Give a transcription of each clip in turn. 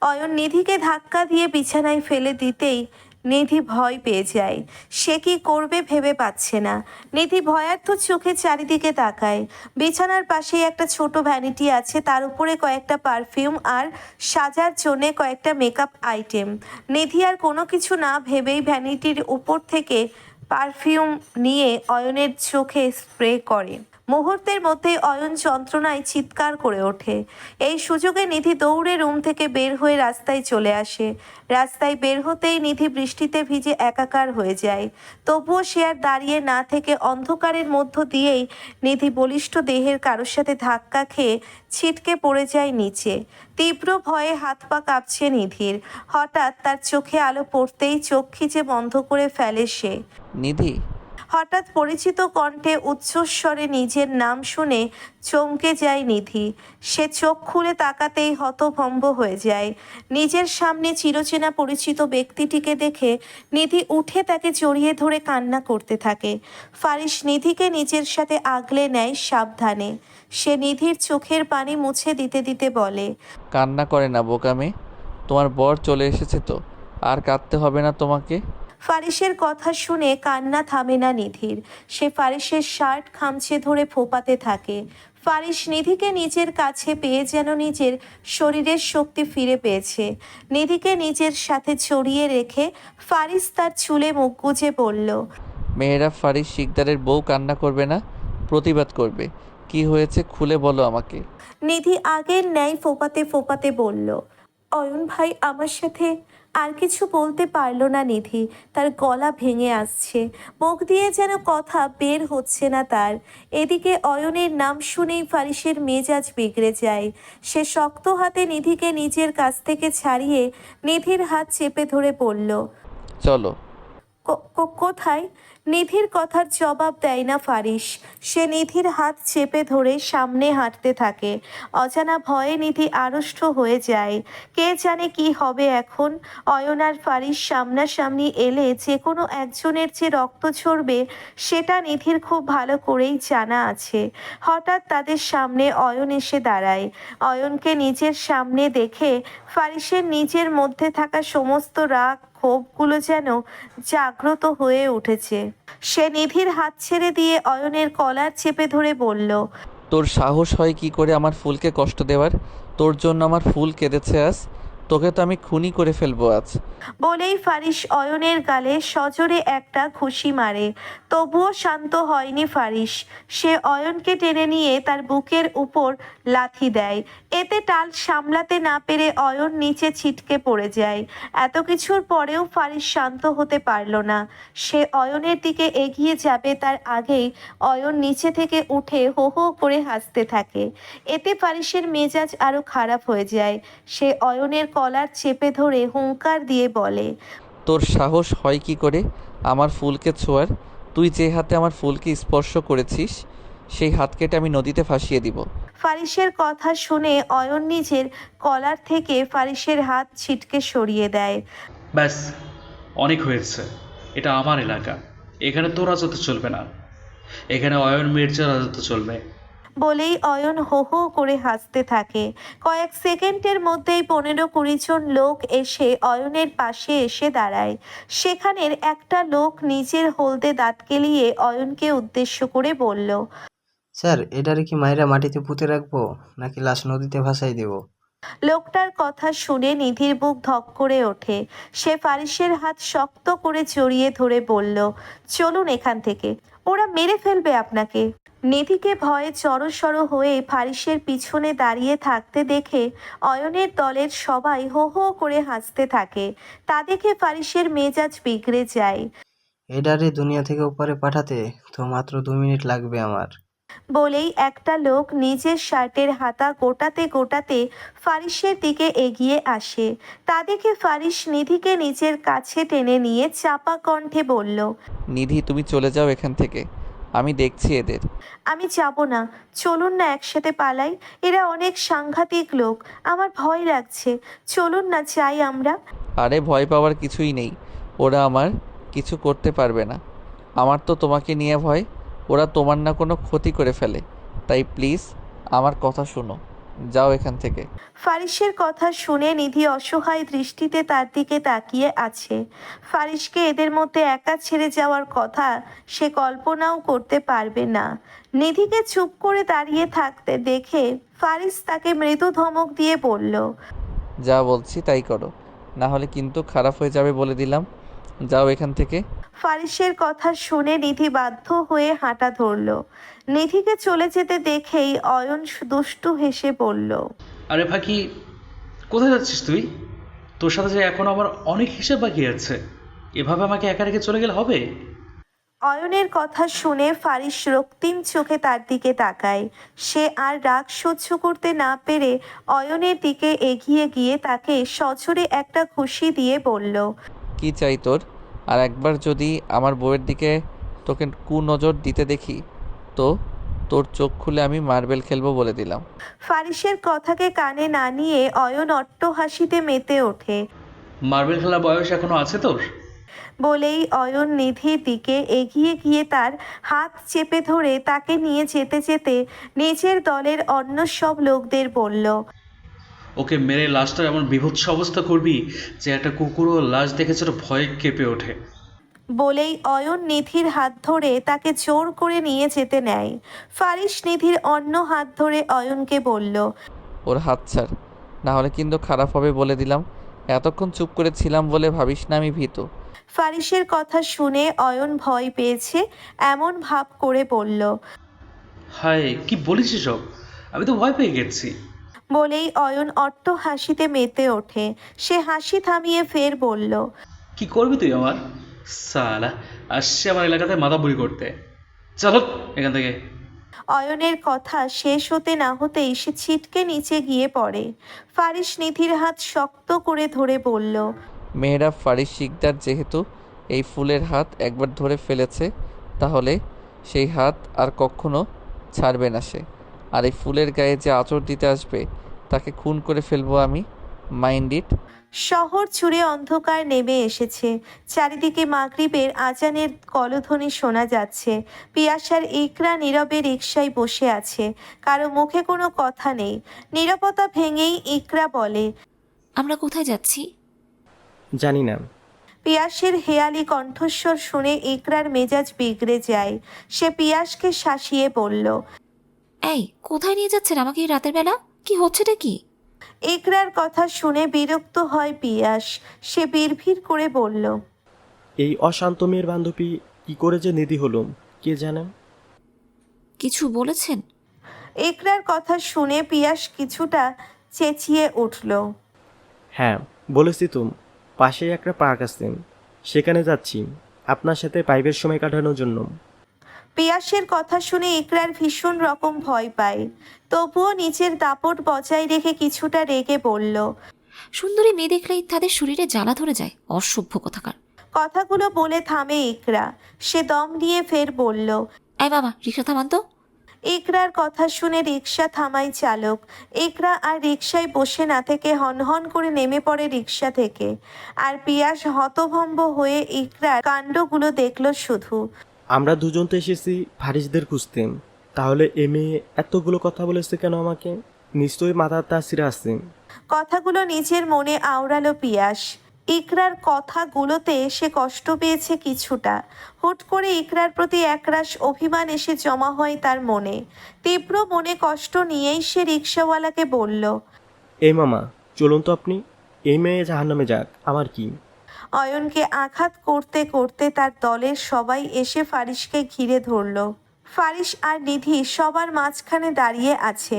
অয়ন নিধিকে ধাক্কা দিয়ে বিছানায় ফেলে দিতেই নিধি ভয় পেয়ে যায়। সে কি করবে ভেবে পাচ্ছে না। নিধি ভয়ার্থ চোখে চারিদিকে তাকায়। বিছানার পাশেই একটা ছোট ভ্যানিটি আছে, তার উপরে কয়েকটা পারফিউম আর সাজার জন্যে কয়েকটা মেকআপ আইটেম নিধি আর কোনো কিছু না ভেবেই ভ্যানিটির উপর থেকে পারফিউম নিয়ে অয়নের চোখে স্প্রে করে। মুহূর্তের মধ্যেই অয়ন যন্ত্রণায় চিৎকার করে ওঠে। এই সুযোগে নিধি দৌড়ে রুম থেকে বের হয়ে রাস্তায় চলে আসে। রাস্তায় বের হতেই নিধি বৃষ্টিতে ভিজে একাকার হয়ে যায়। তবুও সে আর দাঁড়িয়ে না থেকে অন্ধকারের মধ্য দিয়েই নিধি বলিষ্ঠ দেহের কারোর সাথে ধাক্কা খেয়ে ছিটকে পড়ে যায় নিচে। তীব্র ভয়ে হাত পা কাঁপছে নিধির। হঠাৎ তার চোখে আলো পড়তেই চোখ খিচে বন্ধ করে ফেলে সে। নিধি হঠাৎ পরিচিত কণ্ঠে উচ্চস্বরে নিজের নাম শুনে চমকে যায় নিধি। সে চোখ খুলে তাকাতেই হতভম্ব হয়ে যায়। নিজের সামনে চিরচেনা পরিচিত ব্যক্তিটিকে দেখে নিধি উঠে তাকে জড়িয়ে ধরে কান্না করতে থাকে। ফারিস নিধিকে নিজের সাথে আগলে নেয় সাবধানে। সে নিধির চোখের পানি মুছে দিতে দিতে বলে, কান্না করে না বোকামে। তোমার বর চলে এসেছে তো। আর কাঁদতে হবে না তোমাকে? ফারিসের কথা শুনে কান্না থামে না নিধির। সে ফারিসের শার্ট খামচে ধরে ফোপাতে থাকে। ফারিস নিধিকে নিজের কাছে পেয়ে যেন নিজের শরীরের শক্তি ফিরে পেয়েছে। নিধিকে নিজের সাথে ছড়িয়ে রেখে ফারিস তার চুলে মুখ গুজে বলল মেয়েরা ফারিস শিকদারের বউ কান্না করবে না প্রতিবাদ করবে। কি হয়েছে খুলে বলো আমাকে। নিধি আগের ন্যায় ফোপাতে ফোপাতে বলল অয়ন ভাই আমার সাথে আর কিছু বলতে পারল না নিধি। তার গলা ভেঙে আসছে। মুখ দিয়ে যেন কথা বের হচ্ছে না তার। এদিকে অয়নের নাম শুনেই ফারিসের মেজাজ বিগড়ে যায়। সে শক্ত হাতে নিধিকে নিজের কাছ থেকে ছাড়িয়ে নিধির হাত চেপে ধরে বলল চলো। "কো- কো- কোথায়? নিধির কথার জবাব দেয় না ফারিস সে নিধির হাত চেপে ধরে সামনে হাঁটতে থাকে। অজানা ভয়ে নিধি আড়ষ্ট হয়ে যায়। কে জানে কি হবে এখন? অয়ন আর ফারিস সামনাসামনি এলে যে কোনো একজনের যে রক্ত ঝরবে, সেটা নিধির খুব ভালো করেই জানা আছে। হঠাৎ তাদের সামনে অয়ন এসে দাঁড়ায়। অয়নকে নিজের সামনে দেখে ফারিসের নিজের মধ্যে থাকা সমস্ত রাগ ক্ষোভগুলো যেন জাগ্রত হয়ে উঠেছে। সে নিধির হাত ছেড়ে দিয়ে অয়নের কলার চেপে ধরে বলল, তোর সাহস হয় কি করে আমার ফুলকে কষ্ট দেওয়ার? তোর জন্য আমার ফুল কেঁদেছে আজ। তোকে তো আমি খুনি করে ফেলব আজ। বলেই ফারিস অয়নের গালে সজোরে একটা ঘুষি মারে। তবুও শান্ত হয়নি ফারিস সে অয়নকে টেনে নিয়ে তার বুকের উপর লাথি দেয়। এতে টাল সামলাতে না পেরে অয়ন নিচে ছিটকে পড়ে যায়। এত কিছুর পরেও ফারিস শান্ত হতে পারল না। সে অয়নের দিকে এগিয়ে যাবে তার আগেই অয়ন নিচে থেকে উঠে হো হো করে হাসতে থাকে। এতে ফারিসের মেজাজ আরও খারাপ হয়ে যায়। সে অয়নের কলার চেপে ধরে হুঙ্কার দিয়ে বলে তোর সাহস হয় কি করে আমার ফুলকে ছোঁয়ার? তুই যে হাতে আমার ফুলকে স্পর্শ করেছিস সেই হাত কেটে আমি নদীতে ফাঁসিয়ে দিব। ফারিসের কথা শুনে অয়ন নিজের কলার থেকে ফারিসের হাত ছিটকে সরিয়ে দেয়। ব্যাস অনেক হয়েছে। এটা আমার এলাকা। এখানে তোর রাজত্ব চলবে না। এখানে অয়ন মির্জার রাজত্ব চলবে। বলেই অয়ন হো হো করে হাসতে থাকে। কয়েক সেকেন্ডের মধ্যেই পনেরো কুড়ি জন লোক এসে অয়নের পাশে এসে দাঁড়ায়। সেখানের একটা লোক নিজের হলদে দাঁত কেলিয়ে অয়নকে উদ্দেশ্য করে বলল স্যার এটারে কি মায়েরা মাটিতে পুঁতে রাখব নাকি লাশ নদীতে ভাসাই দেবো? লোকটার কথা শুনে নিধির বুক ধক করে ওঠে। সে ফারিসের হাত শক্ত করে জড়িয়ে ধরে বলল চলুন এখান থেকে। ওরা মেরে ফেলবে আপনাকে। নিধিকে ভয়ে চড়সড় হয়ে ফারিসের পিছনে দাঁড়িয়ে থাকতে দেখে অয়নের দলের সবাই হো হো করে হাসতে থাকে। তা দেখে ফারিসের মেজাজ বিগড়ে যায়। এডারে দুনিয়া থেকে উপরে পাঠাতে, তো মাত্র দু মিনিট লাগবে আমার। বলেই একটা লোক নিজের শার্টের হাতা গোটাতে গোটাতে ফারিসের দিকে এগিয়ে আসে। তা দেখে ফারিস নিধিকে নিজের কাছে টেনে নিয়ে চাপা কণ্ঠে বলল নিধি তুমি চলে যাও এখান থেকে। আমি দেখছি এদের। আমি যাব না। চলুন না একসাথে পালাই। এরা অনেক সাংঘাতিক লোক। আমার ভয় লাগছে। চলুন না চাই আমরা। আরে ভয় পাওয়ার কিছুই নেই। ওরা আমার কিছু করতে পারবে না। আমার তো তোমাকে নিয়ে ভয়। ওরা তোমার না কোনো ক্ষতি করে ফেলে। তাই প্লিজ আমার কথা শোনো। যাও এখান থেকে। ফারিসের কথা শুনে নিধি অসহায় দৃষ্টিতে তার দিকে তাকিয়ে আছে। ফারিসকে এদের মধ্যে একা ছেড়ে যাওয়ার কথা সে কল্পনাও করতে পারবে না। নিধিকে চুপ করে দাঁড়িয়ে থাকতে দেখে ফারিস তাকে মৃদু ধমক দিয়ে বলল যা বলছি তাই করো। না হলে কিন্তু খারাপ হয়ে যাবে বলে দিলাম। যাও এখান থেকে। ফারিসের কথা শুনে নিধি বাধ্য হয়ে হাঁটা ধরল। নিধিকে চলে যেতে দেখেই অয়ন দুষ্টু হেসে বলল আরে ফাঁকি কোথায় যাচ্ছিস তুই? তোর সাথে যে এখন আমার অনেক হিসেব বাকি আছে এভাবে আমাকে একা রেখে চলে গেলে হবে? অয়নের কথা শুনে ফারিস রক্তিম চোখে তার দিকে তাকায়। সে আর রাগ সহ্য করতে না পেরে অয়নের দিকে এগিয়ে গিয়ে তাকে সজোরে একটা খুশি দিয়ে বলল কি চাই তোর? আর একবার যদি আমার বউয়ের দিকে তোকে কুনজর দিতে দেখি তো তোর চোখ খুলে আমি মার্বেল খেলব বলে দিলাম। ফারিসের কথাকে কানে না নিয়ে অয়ন অট্ট হাসিতে মেতে ওঠে। মার্বেল খেলা বয়স এখনও আছে তোর? বলেই অয়ন নিধির দিকে এগিয়ে গিয়ে তার হাত চেপে ধরে তাকে নিয়ে যেতে যেতে নিজের দলের অন্য সব লোকদের বলল ওকে মেরে লাশটা এমন বিভৎস অবস্থা করবি যে একটা কুকুরও লাশ দেখে ছোট ভয়ে কেঁপে ওঠে। বলেই অয়ন নিধির হাত ধরে তাকে জোর করে নিয়ে যেতে নেয়। ফারিস নিধির অন্য হাত ধরে অয়নকে বলল ওর হাত ছাড় না হলে কিন্তু খারাপ হবে বলে দিলাম। এতক্ষণ চুপ করে ছিলাম বলে ভাবিস না আমি ভীত। ফারিসের কথা শুনে অয়ন ভয় পেয়েছে এমন ভাব করে বলল হায় কি বলিস সব আমি তো ভয় পেয়ে গেছি। বলেই অয়ন অট্ট হাসিতে মেতে ওঠে। সে হাসি থামিয়ে ফের বলল কি করবি তুই আমার? সালা আসছে আমার এলাকাতে মাথাবুড়ি করতে। চলো এখান থেকে। অয়নের কথা শেষ হতে না হতেই সে ছিটকে নিচে গিয়ে পড়ে। ফারিস নিধির হাত শক্ত করে ধরে বলল মেয়েরা ফারিস শিকদার যেহেতু এই ফুলের হাত একবার ধরে ফেলেছে তাহলে সেই হাত আর কখনো ছাড়বে না সে। আর এই ফুলের গায়ে যে আচর দিতে আসবে তাকে খুন করে ফেলব আমি। Mind it. শহর জুড়ে অন্ধকার নেমে এসেছে। চারিদিকে মাগরিবের আজানের কলধ্বনি শোনা যাচ্ছে। পিয়াসার ইকরা নীরবে রিকশায় বসে আছে। কারও মুখে কোনো কথা নেই। নীরবতা ভেঙেই ইকরা বলে আমরা কোথায় যাচ্ছি? জানি না। পিয়াসের হেয়ালি কণ্ঠস্বর শুনে ইকরার মেজাজ বিগড়ে যায়। সে পিয়াসকে শাসিয়ে বলল এই কোথায় নিয়ে যাচ্ছেন আমাকে এই রাতের বেলা? কি হচ্ছেটা কি? ইকরার কথা শুনে বিরক্ত হয় পিয়াস। সে বিড়ভিড় করে বলল এই অশান্ত মেয়ের বান্ধবী কি করে যে নিধি হলো কে জানেন কিছু বলেছেন? ইকরার কথা শুনে পিয়াস কিছুটা চেঁচিয়ে উঠল হ্যাঁ বলেছি তুম পাশেই একটা পার্ক আছে সেখানে যাচ্ছি আপনার সাথে পাইপের সময় কাটানোর জন্য। পিয়াসের কথা শুনে ইকরার ভীষণ রকম ভয় পায়। তবুও নিচের দাপট বজায় রেখে কিছুটা রেগে বলল সুন্দরী মেয়ে দেখলেই তাদের শরীরে জ্বালা ধরে যায় অসভ্য কথাকার। কথাগুলো বলে থামে ইকরা। সে দম নিয়ে ফের বলল এই বাবা রিক্সা থামান তো। ইকরার কথা শুনে রিক্সা থামাই চালক। ইকরা আর রিক্সায় বসে না থেকে হনহন করে নেমে পড়ে রিক্সা থেকে। আর পিয়াস হতভম্ব হয়ে ইকরার কাণ্ডগুলো দেখল শুধু। আমরা দুজন তো এসেছি ফারিসদের খুঁজতে। তাহলে এ মেয়ে এতগুলো কথা বলেছে কেন আমাকে? নিশ্চয়ই মাথার তাসিরা আছে। কথাগুলো নিজের মনে আওড়ালো পিয়াস। ইকরার কথাগুলোতে সে কষ্ট পেয়েছে কিছুটা। হুট করে ইকরার প্রতি একরাশ অভিমান এসে জমা হয় তার মনে। তীব্র মনে কষ্ট নিয়েই সে রিক্সাওয়ালাকে বলল এই মামা চলুন তো আপনি। এই মেয়ে জাহান্নামে যাক। আমার কি? অয়নকে আঘাত করতে করতে তার দলের সবাই এসে ফারিসকে ঘিরে ধরল। ফারিস আর নিধি সবার মাঝখানে দাঁড়িয়ে আছে।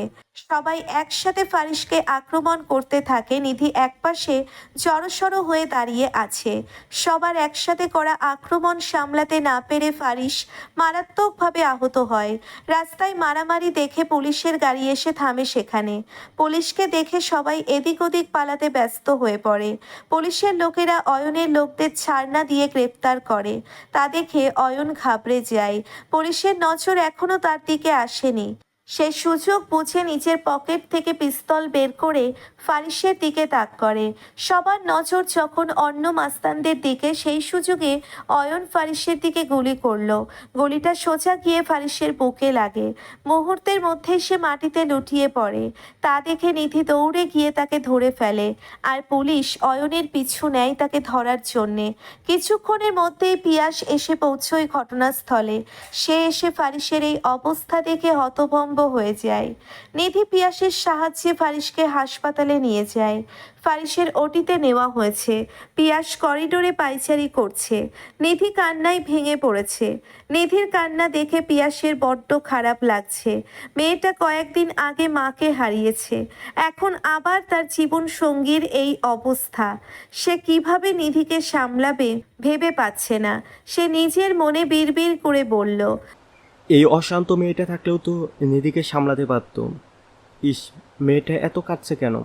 সবাই একসাথে ফারিসকে আক্রমণ করতে থাকে। নিধি একপাশে জড়সড় হয়ে দাঁড়িয়ে আছে। সবার একসাথে করা আক্রমণ সামলাতে না পেরে ফারিস মারাত্মকভাবে আহত হয়। রাস্তায় মারামারি দেখে পুলিশের গাড়ি এসে থামে সেখানে। পুলিশকে দেখে সবাই এদিক ওদিক পালাতে ব্যস্ত হয়ে পড়ে। পুলিশের লোকেরা অয়নের লোকদের ছাড়না দিয়ে গ্রেপ্তার করে। তা দেখে অয়ন ঘাবড়ে যায়। পুলিশের নজর এখনও তার দিকে আসেনি। সে সুযোগ বুঝে নিজের পকেট থেকে পিস্তল বের করে ফারিসের দিকে তাক করে। সবার নজর যখন অন্য মাস্তানদের দিকে, সেই সুযোগে অয়ন ফারিসের দিকে গুলি করল। গুলিটা সোজা গিয়ে ফারিসের বুকে লাগে। মুহূর্তের মধ্যে সে মাটিতে লুটিয়ে পড়ে। তা দেখে নিধি দৌড়ে গিয়ে তাকে ধরে ফেলে। আর পুলিশ অয়নের পিছু নেয় তাকে ধরার জন্যে। কিছুক্ষণের মধ্যেই পিয়াস এসে পৌঁছয় ঘটনাস্থলে। সে এসে ফারিসের এই অবস্থা দেখে হতভম্ব হয়ে যায়। নিধি পিয়াসের সাহায্যে ফারিসকে হাসপাতালে নিয়ে যায়। ফারিসের ওটিতে নেওয়া হয়েছে। পিয়াস করিডোরে পাইচারি করছে। নিধি কান্নায় ভেঙে পড়েছে। নিধির কান্না দেখে পিয়াসের বড্ড খারাপ লাগছে। মেয়েটা কয়েকদিন আগে মাকে হারিয়েছে। এখন আবার তার জীবন সঙ্গীর এই অবস্থা। সে কীভাবে নিধিকে সামলাবে ভেবে পাচ্ছে না। সে নিজের মনে বিড়বিড় করে বলল এই অশান্ত মেয়েটা থাকলেও তো নিধিকে সামলাতে পারত। ইস মেয়েটা এত কাঁদছে কেন?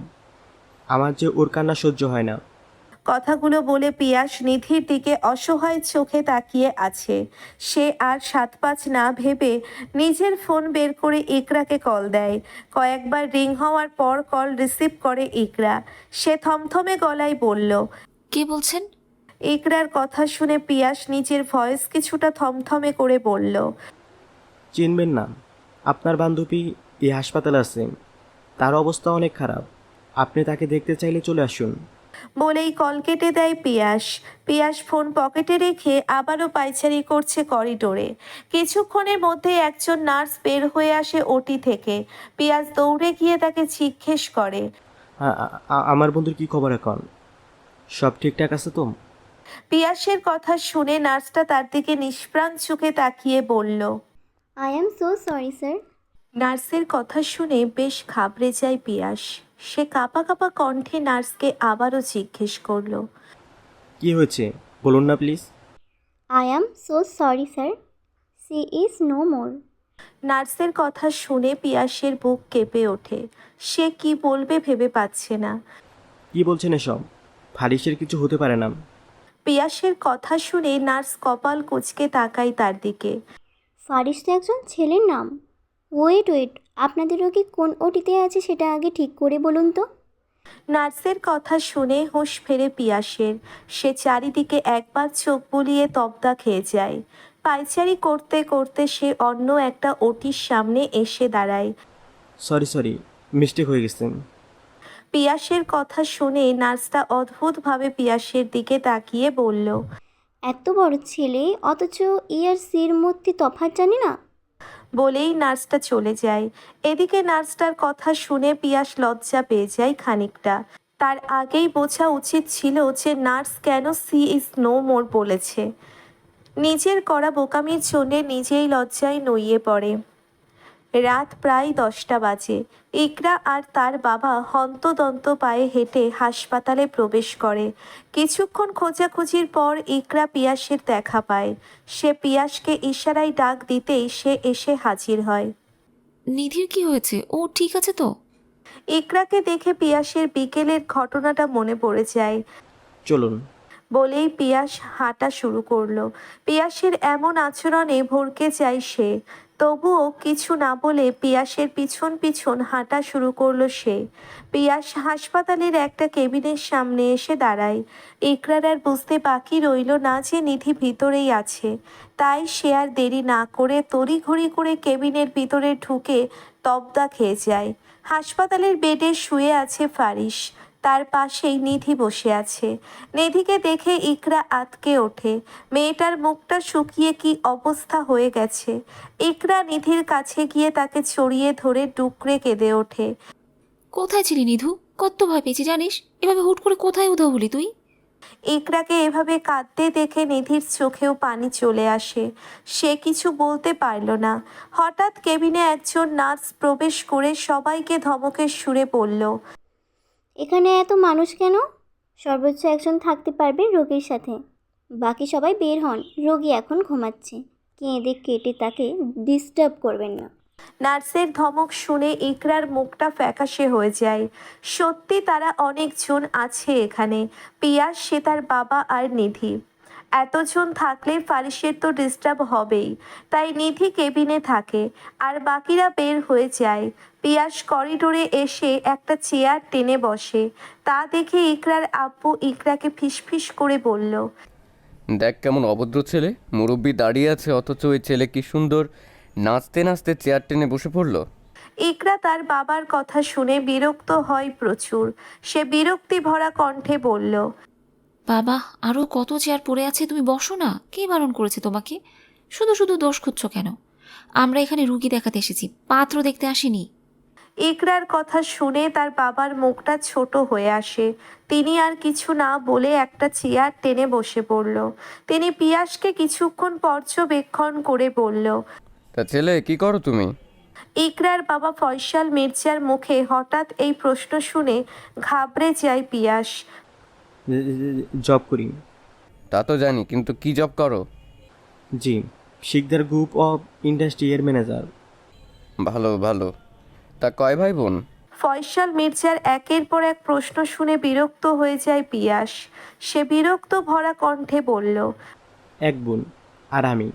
আমার যে ওর কান্না সহ্য হয় না। কথাগুলো বলে পিয়াস নিধির দিকে অসহায় চোখে তাকিয়ে আছে। সে আর সাত পাঁচ না ভেবে নিজের ফোন বের করে ইকরাকে কল দেয়। কয়েকবার রিং হওয়ার পর কল রিসিভ করে ইকরা। সে থমথমে গলায় বলল কি বলছেন? ইকরার কথা শুনে পিয়াস নিজের ভয়েস কিছুটা থমথমে করে বলল চিনবেন না। আপনার বান্ধবী এই হাসপাতালে আছে। তার অবস্থা অনেক খারাপ। আপনি তাকে দেখতে চাইলে চলে আসুন। বলেই কল কেটে দেয় পিয়াস। পিয়াস ফোন পকেটে রেখে আবারও পায়চারি করছে করিডোরে। কিছুক্ষণের মধ্যে একজন নার্স বের হয়ে আসে ওটি থেকে। পিয়াস দৌড়ে গিয়ে তাকে জিজ্ঞেস করে। আমার বন্ধুর কি খবর এখন? সব ঠিকঠাক আছে তো? পিয়াসের কথা শুনে নার্সটা তার দিকে নিষ্প্রাণ চোখে তাকিয়ে বলল I am so sorry sir নার্সের কথা শুনে বেশ ঘাবড়ে যায় পিয়াস। সে কাঁপা কাঁপা কণ্ঠে নার্সকে আবারও জিজ্ঞেস করল। কি হয়েছে? বলুন না please I am so sorry sir she is no more নার্সের কথা শুনে পিয়াসের বুক কেঁপে ওঠে। সে কি বলবে ভেবে পাচ্ছে না। কি বলছেন এসব? ফারিসের কিছু হতে পারে না। পিয়াসের কথা শুনে নার্স কপাল কুচকে তাকায় তার দিকে। ফারিস তো একজন ছেলের নাম। ওয়েট ওয়েট আপনাদের রোগী কোন ওটিতে আছে সেটা আগে ঠিক করে বলুন তো। নার্সের কথা শুনে হুঁশ ফেরে পিয়াসের। সে চারিদিকে একবার চোখ বুলিয়ে তবদা খেয়ে যায়। পায়চারি করতে করতে সে অন্য একটা ওটির সামনে এসে দাঁড়ায়। সরি সরি মিস্টেক হয়ে গেছে। পিয়াসের কথা শুনে নার্সটা অদ্ভুতভাবে পিয়াসের দিকে তাকিয়ে বলল এত বড় ছেলে, অথচ ই আর সির মধ্যে তফাৎ জানি না? বলেই নার্সটা চলে যায়। এদিকে নার্সটার কথা শুনে পিয়াস লজ্জা পেয়ে যায় খানিকটা। তার আগেই বোঝা উচিত ছিল যে নার্স কেন সি ইজ নো মোর বলেছে। নিজের করা বোকামির জন্যে নিজেই লজ্জায় নইয়ে পড়ে। রাত প্রায় দশটা বাজে। ইকরা আর তার বাবা হন্তদন্ত পায়ে হেঁটে হাসপাতালে প্রবেশ করে। কিছুক্ষণ খোঁজাখুঁজির পর ইকরা পিয়াসের দেখা পায়। সে পিয়াসকে ইশারায় ডাক দিতেই সে এসে হাজির হয়। নিধির কি হয়েছে? ও ঠিক আছে তো? ইকরাকে দেখে পিয়াসের বিকেলের ঘটনাটা মনে পড়ে যায়। চলুন। বলেই পিয়াস হাঁটা শুরু করল। পিয়াসের এমন আচরণে ভরকে যায় সে। তবুও কিছু না বলে পিয়াসের পিছন পিছন হাঁটা শুরু করল সে। পিয়াস হাসপাতালের একটা কেবিনের সামনে এসে দাঁড়ায়। ইকরার আর বুঝতে বাকি রইল না যে নিধি ভিতরেই আছে। তাই সে আর দেরি না করে তড়িঘড়ি করে কেবিনের ভিতরে ঢুকে তবদা খেয়ে যায়। হাসপাতালের বেডে শুয়ে আছে ফারিস তার পাশেই নিধি বসে আছে। নিধিকে দেখে ইকরা আতকে ওঠে। মেয়েটার মুখটা শুকিয়ে কি অবস্থা হয়ে গেছে। ইকরা নিধির কাছে গিয়ে তাকে ছড়িয়ে ধরে ডুকরে কেঁদে ওঠে। কোথায় ছিলি নিধু? কত ভয় পেয়েছি জানিস? এভাবে হুট করে কোথায় উধাও হলি তুই? ইকরাকে এভাবে কাঁদতে দেখে নিধির চোখেও পানি চলে আসে। সে কিছু বলতে পারল না। হঠাৎ কেবিনে একজন নার্স প্রবেশ করে সবাইকে ধমকের সুরে বলল এখানে এত মানুষ কেন? সর্বোচ্চ একজন থাকতে পারবে রোগীর সাথে। বাকি সবাই বের হন। রোগী এখন ঘুমাচ্ছে। কেঁদে কেটে তাকে ডিস্টার্ব করবেন না। নার্সের ধমক শুনে ইকরার মুখটা ফ্যাকাশে হয়ে যায়। সত্যি তারা অনেকজন আছে এখানে। পিয়াস, সে তার বাবা আর নিধি। এতজন থাকলে ফারিসের তো ডিস্টার্ব হবেই। তাই নিধি কেবিনে থাকে। আর বাকিরা বের হয়ে যায়। পিয়াস করিডোরে এসে একটা চেয়ার টেনে বসে। তা দেখে ইকরার আব্বু ইকরাকে ফিসফিস করে বলল দেখ কেমন অভদ্র ছেলে। মুরব্বি দাঁড়িয়ে আছে অথচ ওই ছেলে কি সুন্দর। নাচতে নাচতে চেয়ার টেনে বসে পড়ল। ইকরা তার বাবার কথা শুনে বিরক্ত হয় প্রচুর। সে বিরক্তি ভরা কণ্ঠে বলল বাবা আরও কত চেয়ার পড়ে আছে তুমি বসো না। কে বারণ করেছে তোমাকে? শুধু শুধু দোষ খুঁজছ কেন? আমরা এখানে রুগী দেখাতে এসেছি পাত্র দেখতে আসিনি। ইকরার কথা শুনে তার বাবার মুখটা ছোট হয়ে আসে। তিনি আর কিছু না বলে একটা চেয়ার টেনে বসে পড়ল। তিনি পিয়াসকে কিছুক্ষণ পর্যবেক্ষণ করে বলল তা ছেলে কি করো তুমি? ইকরার বাবা ফয়সাল মির্জার মুখে হঠাৎ এই প্রশ্ন শুনে ঘাবড়ে যায় পিয়াস। জব করি। তা তো জানি কিন্তু কি জব করো? জি শিকদার গ্রুপ অফ ইন্ডাস্ট্রি এর ম্যানেজার। ভালো ভালো। তা কয় ভাই বোন ফয়সাল মির্জার একের পর এক প্রশ্ন শুনে বিরক্ত হয়ে যায় পিয়াস। সে বিরক্ত ভরা কণ্ঠে বলল এক বোন আর আমি।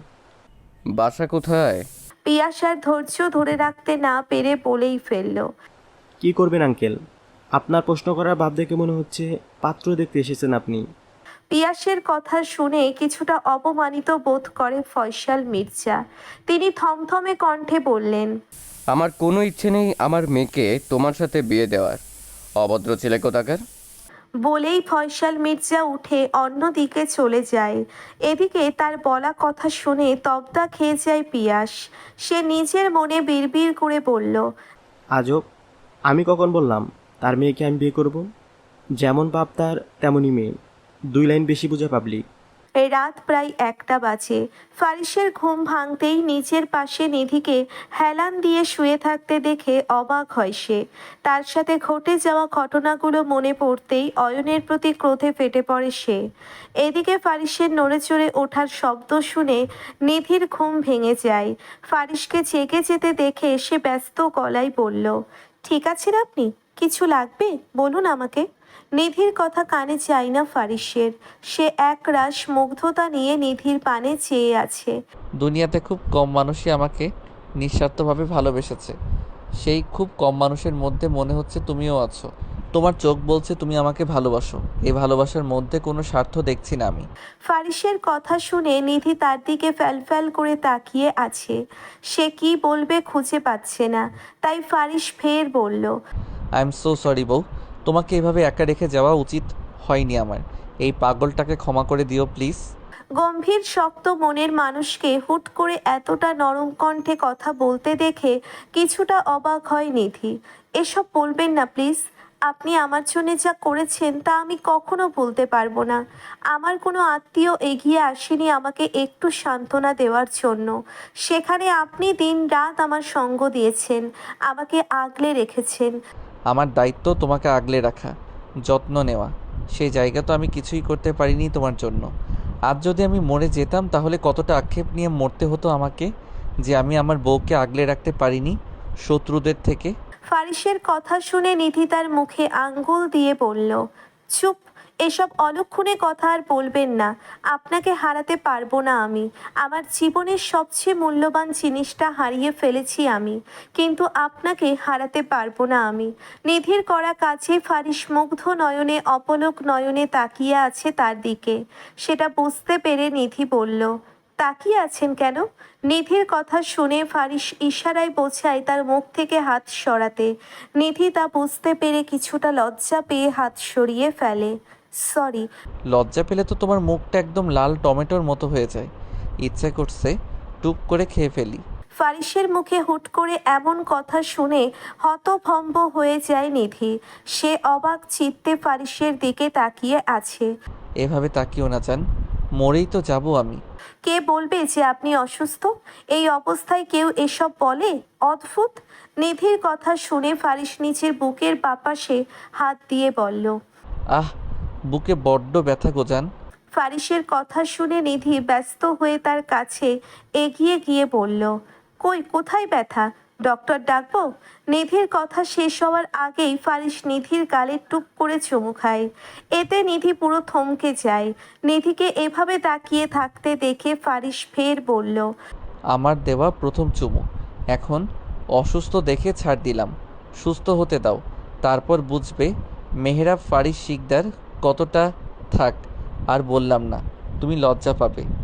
বাসা কোথায়? পিয়াস আর ধৈর্য ধরে রাখতে না পেরে বলেই ফেলল কি করবেন আঙ্কেল? আপনার প্রশ্ন করার ভাব দেখে মনে হচ্ছে পাত্র দেখতে এসেছেন আপনি। পিয়াসের কথা শুনে কিছুটা অপমানিত বোধ করে ফয়সাল মির্জা। তিনি থমথমে কণ্ঠে বললেন আমার কোনো ইচ্ছে নেই আমার মেয়েকে তোমার সাথে বিয়ে দেওয়ার। অভদ্র ছেলে কোথাকার? বলেই ফয়সাল মির্জা উঠে অন্যদিকে চলে যায়। এদিকে তার বলা কথা শুনে তবদা খেয়ে যায় পিয়াস। সে নিজের মনে বিড়বিড় করে বলল আজব আমি কখন বললাম? তার মেয়েকে আমি বিয়ে করব। যেমন বাপ তার, তেমনই মেয়ে। দুই লাইন বেশি বোঝা পাবলিক এই রাত প্রায় একটা বাজে। ফারিসের ঘুম ভাঙতেই নিচের পাশে নিধিকে হেলান দিয়ে শুয়ে থাকতে দেখে অবাক হয় সে। তার সাথে ঘটে যাওয়া ঘটনাগুলো মনে পড়তেই অয়নের প্রতি ক্রোধে ফেটে পড়ে সে। এদিকে ফারিসের নড়ে চড়ে ওঠার শব্দ শুনে নিধির ঘুম ভেঙে যায়। ফারিসকে জেগে যেতে দেখে সে ব্যস্ত গলায় বলল, ঠিক আছেন আপনি? কিছু লাগবে? বলুন আমাকে। নিধির কথা কানে চাই না ফারিসের। সে এক রাশ মুগ্ধতা নিয়ে নিধির পানে চেয়ে আছে। দুনিয়াতে খুব কম মানুষই আমাকে নিঃস্বার্থভাবে ভালোবেসেছে। সেই খুব কম মানুষের মধ্যে মনে হচ্ছে তুমিও আছো। তোমার চোখ বলছে তুমি আমাকে ভালোবাসো। এই ভালোবাসার মধ্যে কোনো স্বার্থ দেখছি না আমি। ফারিসের কথা শুনে নিধি তার দিকে ফ্যালফ্যাল করে তাকিয়ে আছে। সে কি বলবে খুঁজে পাচ্ছে না। তাই ফারিস ফের বলল আই এম সো সরি বউ। তোমাকে এভাবে একা রেখে যাওয়া উচিত হয়নি আমার। এই পাগলটাকে ক্ষমা করে দিও, প্লিজ। গম্ভীর, শক্ত মনের মানুষকে হুট করে এতটা নরম কণ্ঠে কথা বলতে দেখে কিছুটা অবাক হয় নিধি। এসব বলবেন না, প্লিজ। আপনি আমার জন্য যা করেছেন তা আমি কখনো ভুলতে পারব না। আমার কোনো আত্মীয় এগিয়ে আসেনি আমাকে একটু সান্ত্বনা দেওয়ার জন্য। সেখানে আপনি দিন রাত আমার সঙ্গ দিয়েছেন, আমাকে আগলে রেখেছেন। আমার দায়িত্ব তোমাকে আগলে রাখা, যত্ন নেওয়া। সেই জায়গা তো আমি কিছুই করতে পারিনি তোমার জন্য। আজ যদি আমি মরে যেতাম, তাহলে কতটা আক্ষেপ নিয়ে মরতে হতো আমাকে যে আমি আমার বউকে আগলে রাখতে পারিনি শত্রুদের থেকে? ফারিসের কথা শুনে নিধি তার মুখে আঙ্গুল দিয়ে বলল, চুপ এসব অলক্ষণে কথা আর বলবেন না। আপনাকে হারাতে পারব না আমি। আমার জীবনের সবচেয়ে মূল্যবান জিনিসটা হারিয়ে ফেলেছি আমি। কিন্তু আপনাকে হারাতে পারব না আমি। নিধির করা কাছে ফারিস মুগ্ধ নয়নে, অপলক নয়নে তাকিয়ে আছে তার দিকে। সেটা বুঝতে পেরে নিধি বলল, তাকিয়ে আছেন কেন? নিধির কথা শুনে ফারিস ইশারায় বোঝায় তার মুখ থেকে হাত সরাতে। নিধি তা বুঝতে পেরে কিছুটা লজ্জা পেয়ে হাত সরিয়ে ফেলে। সরি। লজ্জা পেলে তো তোমার মুখটা একদম লাল টমেটোর মতো হয়ে যায়। ইচ্ছে করছে টুপ করে খেয়ে ফেলি। ফারিসের মুখে হুট করে এমন কথা শুনে হতভম্ব হয়ে যায় নিধি। সে অবাক চিত্তে ফারিসের দিকে তাকিয়ে আছে। এভাবে তাকিও না চান মরেই তো যাব আমি। কে বলবে যে আপনি অসুস্থ? এই অবস্থায় কেউ এসব বলে? অদ্ভুত। নিধির কথা শুনে ফারিস নিচের বুকের বাপাশে হাত দিয়ে বলল আহ বুকে বড্ড ব্যথা গোজান। ফারিসের কথা শুনে নিধি ব্যস্ত হয়ে তার কাছে এগিয়ে গিয়ে বলল কই কোথায় ব্যথা? ডক্টর ডাকবো? নিধির কথা শেষ হওয়ার আগেই ফারিস নিধির গালে টুপ করে চুমু খায়। এতে নিধি পুরো থমকে যায়। নিধিকে এভাবে তাকিয়ে থাকতে দেখে ফারিস ফের বলল আমার দেওয়া প্রথম চুমু। এখন অসুস্থ দেখে ছাড় দিলাম। সুস্থ হতে দাও। তারপর বুঝবে মেহরাব ফারিস শিকদার কতটা থাক আর বললাম না তুমি লজ্জা পাবে।